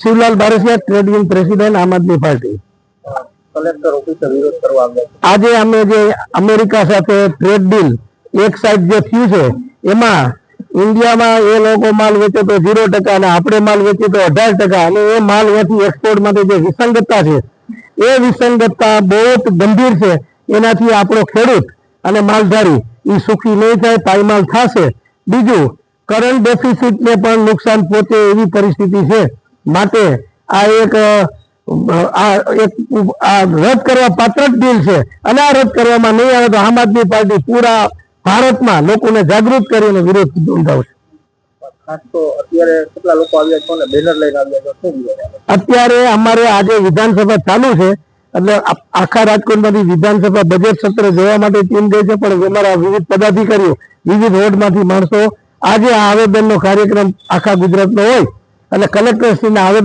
Shivlal Barasiya trade union president Aam Aadmi Party. આજે અમે જે અમેરિકા સાથે ટ્રેડ ડીલ એક સાઈડ જે થયું છે એમાં ઇન્ડિયામાં એ લોકો માલ વેચે તો ઝીરો ટકા અને આપણે માલ વેચીએ તો અઢાર ટકા અને એ માલ વેચી એક્સપોર્ટ માટે જે વિસંગતતા છે એ વિસંગતતા બહુ જ ગંભીર છે. એનાથી આપણો ખેડૂત અને માલધારી એ સુખી નહીં થાય પાયમાલ થશે. બીજું કરંટ ડેફિસિટને પણ નુકસાન પહોંચે એવી પરિસ્થિતિ છે. માટે આ એક આ એક આ રદ કરવા પાત્ર જ બિલ છે. અને આ રદ કરવામાં નહીં આવે તો આમ આદમી પાર્ટી પૂરા ભારતમાં લોકોને જાગૃત કરીને વિરોધ નોંધાવશે. અત્યારે અમારે આજે વિધાનસભા ચાલુ છે. એટલે આખા રાજકોટમાંથી વિધાનસભા બજેટ સત્ર જોવા માટે ટીમ ગઈ છે. પણ અમારા વિવિધ પદાધિકારીઓ વિવિધ વોર્ડમાંથી માણસો આજે આ આવેદનનો કાર્યક્રમ આખા ગુજરાતનો હોય. એટલે કલેક્ટરશ્રીને આવેદન